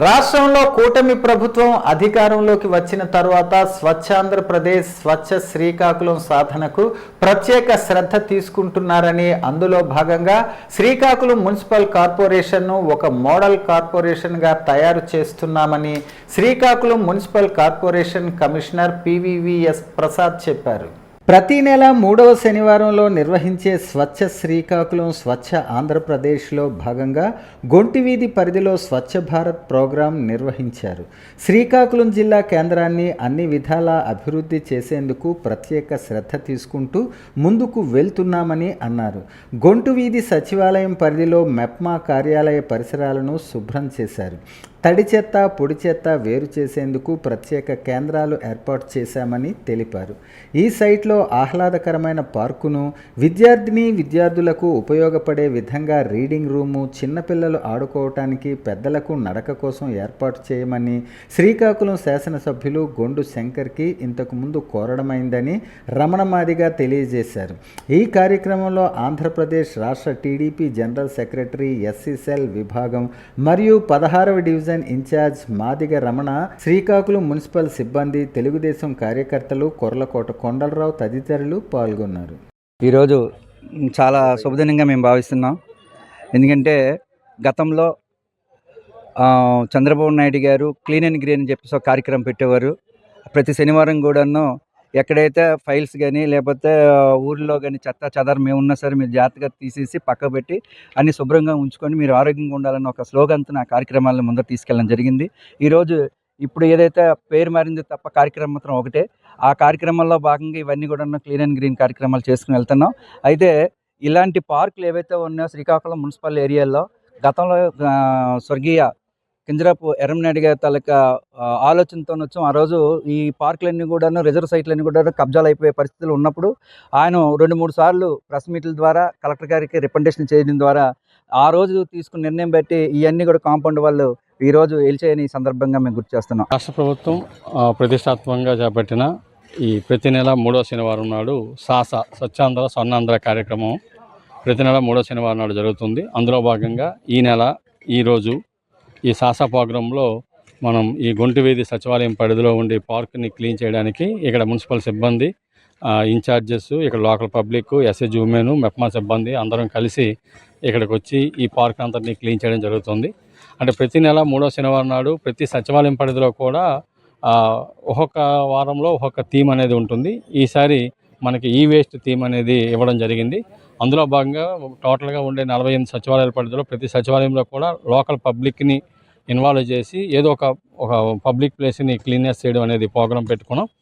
రాష్ట్రంలో కూటమి ప్రభుత్వం అధికారంలోకి వచ్చిన తర్వాత స్వచ్ఛాంధ్రప్రదేశ్ స్వచ్ఛ శ్రీకాకుళం సాధనకు ప్రత్యేక శ్రద్ధ తీసుకుంటున్నారని అందులో భాగంగా శ్రీకాకుళం మున్సిపల్ కార్పొరేషన్ను ఒక మోడల్ కార్పొరేషన్గా తయారు చేస్తున్నామని Srikakulam municipal corporation commissioner PVVS Prasad చెప్పారు. ప్రతి నెల మూడవ శనివారంలో నిర్వహించే స్వచ్ఛ శ్రీకాకుళం స్వచ్ఛ ఆంధ్రప్రదేశ్లో భాగంగా గొంటివీధి పరిధిలో స్వచ్ఛ భారత్ ప్రోగ్రాం నిర్వహించారు. శ్రీకాకుళం జిల్లా కేంద్రాన్ని అన్ని విధాలా అభివృద్ధి చేసేందుకు ప్రత్యేక శ్రద్ధ తీసుకుంటూ ముందుకు వెళ్తున్నామని అన్నారు. గొంటువీధి సచివాలయం పరిధిలో మెప్మా కార్యాలయ పరిసరాలను శుభ్రం చేశారు. తడి చెత్త పొడి చెత్త వేరు చేసేందుకు ప్రత్యేక కేంద్రాలు ఏర్పాటు చేశామని తెలిపారు. ఈ సైట్లో ఆహ్లాదకరమైన పార్కును విద్యార్థిని విద్యార్థులకు ఉపయోగపడే విధంగా రీడింగ్ రూము చిన్నపిల్లలు ఆడుకోవటానికి పెద్దలకు నడక కోసం ఏర్పాటు చేయమని శ్రీకాకుళం శాసనసభ్యులు గొండు శంకర్కి ఇంతకుముందు కోరడమైందని రమణమాదిగా తెలియజేశారు. ఈ కార్యక్రమంలో ఆంధ్రప్రదేశ్ రాష్ట్ర TDP general secretary SC cell విభాగం మరియు పదహారవ division incharge Madiga Ramana Srikakulam municipal సిబ్బంది తెలుగుదేశం కార్యకర్తలు కొర్లకోట కొండలరావు తదితరులు పాల్గొన్నారు. ఈరోజు చాలా శుభదినంగా మేము భావిస్తున్నాం. ఎందుకంటే గతంలో చంద్రబాబు నాయుడు గారు క్లీన్ అండ్ గ్రీన్ అని చెప్పేసి ఒక కార్యక్రమం పెట్టేవారు. ప్రతి శనివారం కూడాను ఎక్కడైతే ఫైల్స్ కానీ లేకపోతే ఆ, ఊర్లో కానీ చెత్త చెదర మేము ఉన్నా సరే మీరు జాగ్రత్తగా తీసేసి పక్క పెట్టి అన్ని శుభ్రంగా ఉంచుకొని మీరు ఆరోగ్యంగా ఉండాలని ఒక స్లోగన్తో నా కార్యక్రమాలను ముందర తీసుకెళ్ళడం జరిగింది. ఈరోజు ఇప్పుడు ఏదైతే పేరు మారింది తప్ప కార్యక్రమం మాత్రం ఒకటే. ఆ కార్యక్రమంలో భాగంగా ఇవన్నీ కూడా క్లీన్ అండ్ గ్రీన్ కార్యక్రమాలు చేసుకుని వెళ్తున్నాం. అయితే ఇలాంటి పార్కులు ఏవైతే ఉన్నాయో శ్రీకాకుళం మున్సిపల్ ఏరియాలో గతంలో స్వర్గీయ కింజరాపు ఎర్రంనాయుడు గారి తాలూకా ఆలోచనతో వచ్చాం. ఆ రోజు ఈ పార్కులన్నీ కూడాను రిజర్వ్ సైట్లన్నీ కూడా కబ్జాలు అయిపోయే పరిస్థితులు ఉన్నప్పుడు ఆయన రెండు మూడు సార్లు ప్రెస్ మీట్ల ద్వారా కలెక్టర్ గారికి రిప్రజెంటేషన్ చేయడం ద్వారా ఆ రోజు తీసుకున్న నిర్ణయం బట్టి ఇవన్నీ కూడా కాంపౌండ్ వాళ్ళు ఈరోజు రోజు ఈ సందర్భంగా మేము గుర్తు చేస్తున్నాం. రాష్ట్ర ప్రభుత్వం ప్రతిష్టాత్మకంగా చేపట్టిన ఈ ప్రతి నెల మూడో శనివారం నాడు సాస స్వచ్ఛాంధ్ర స్వర్ణాంధ్ర కార్యక్రమం ప్రతి నెల మూడో శనివారం నాడు జరుగుతుంది. అందులో భాగంగా ఈ నెల ఈరోజు ఈ సాసా ప్రోగ్రాంలో మనం ఈ గుంటివీధి సచివాలయం పరిధిలో ఉండే పార్క్ని క్లీన్ చేయడానికి ఇక్కడ మున్సిపల్ సిబ్బంది ఇన్ఛార్జెస్ ఇక్కడ local public SS women MEPMA సిబ్బంది అందరం కలిసి ఇక్కడికి వచ్చి ఈ పార్క్ అంతటిని క్లీన్ చేయడం జరుగుతుంది. అంటే ప్రతి నెల మూడో శనివారం నాడు ప్రతి సచివాలయం పరిధిలో కూడా ఒక్కొక్క వారంలో ఒక్కొక్క థీమ్ అనేది ఉంటుంది. ఈసారి మనకి ఈ వేస్ట్ థీమ్ అనేది ఇవ్వడం జరిగింది. అందులో భాగంగా టోటల్గా ఉండే నలభై ఎనిమిది సచివాలయాల పరిధిలో ప్రతి సచివాలయంలో కూడా లోకల్ పబ్లిక్ని ఇన్వాల్వ్ చేసి ఏదో ఒక ఒక పబ్లిక్ ప్లేస్ని క్లీన్నెస్ చేయడం అనేది ప్రోగ్రాం పెట్టుకున్నాం.